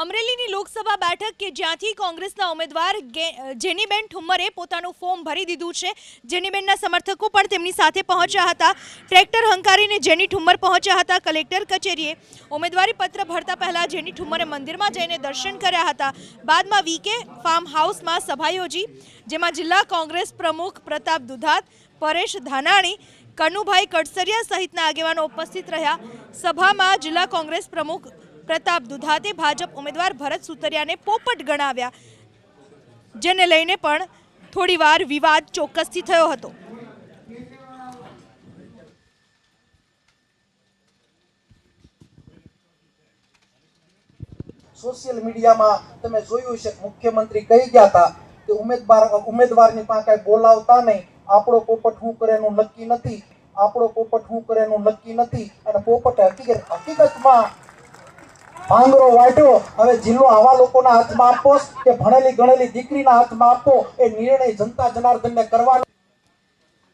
અમરેલીની લોકસભા બેઠક કે જ્યાંથી કોંગ્રેસના ઉમેદવાર જેનીબેન ઠુમ્મરે પોતાનું ફોર્મ ભરી દીધું છે. જેનીબેનના સમર્થકો પણ તેમની સાથે પહોંચ્યા હતા. ટ્રેક્ટર હંકારીને જેની ઠુમ્મર પહોંચ્યા હતા કલેક્ટર કચેરીએ ઉમેદવારી પત્ર ભરતા પહેલા જેની ઠુમ્મરે મંદિરમાં જઈને દર્શન કર્યા હતા. બાદમાં વીકે ફાર્મ હાઉસમાં સભા યોજી, જેમાં જિલ્લા કોંગ્રેસ પ્રમુખ પ્રતાપ દુધાત, પરેશ ધાનાણી, કનુભાઈ કડસરિયા સહિતના આગેવાનો ઉપસ્થિત રહ્યા. સભામાં જિલ્લા કોંગ્રેસ પ્રમુખ પ્રતાપ દુધાતે ભાજપ ઉમેદવાર ભરત સુતરિયાને પોપટ ગણાવ્યા, જેને લઈને પણ થોડીવાર વિવાદ ચોક્કસથી થયો હતો. સોશિયલ મીડિયામાં તમે જોયું છે મુખ્યમંત્રી કહી ગયા હતા કે ઉમેદવાર, ઉમેદવારની પાસે બોલાવતા નહીં. આપણો પોપટ શું કરે નક્કી નથી. આપણો પોપટ શું કરે નક્કી નથી. અને પોપટ હકીકત, હકીકતમાં ભાંગરો વાટ્યો, હવે જિલ્લો આવા લોકોના હાથમાં આપો કે ભણેલી ગણેલી દીકરીના હાથમાં આપો, એ નિર્ણય જનતા જનાર્દનને કરવાનો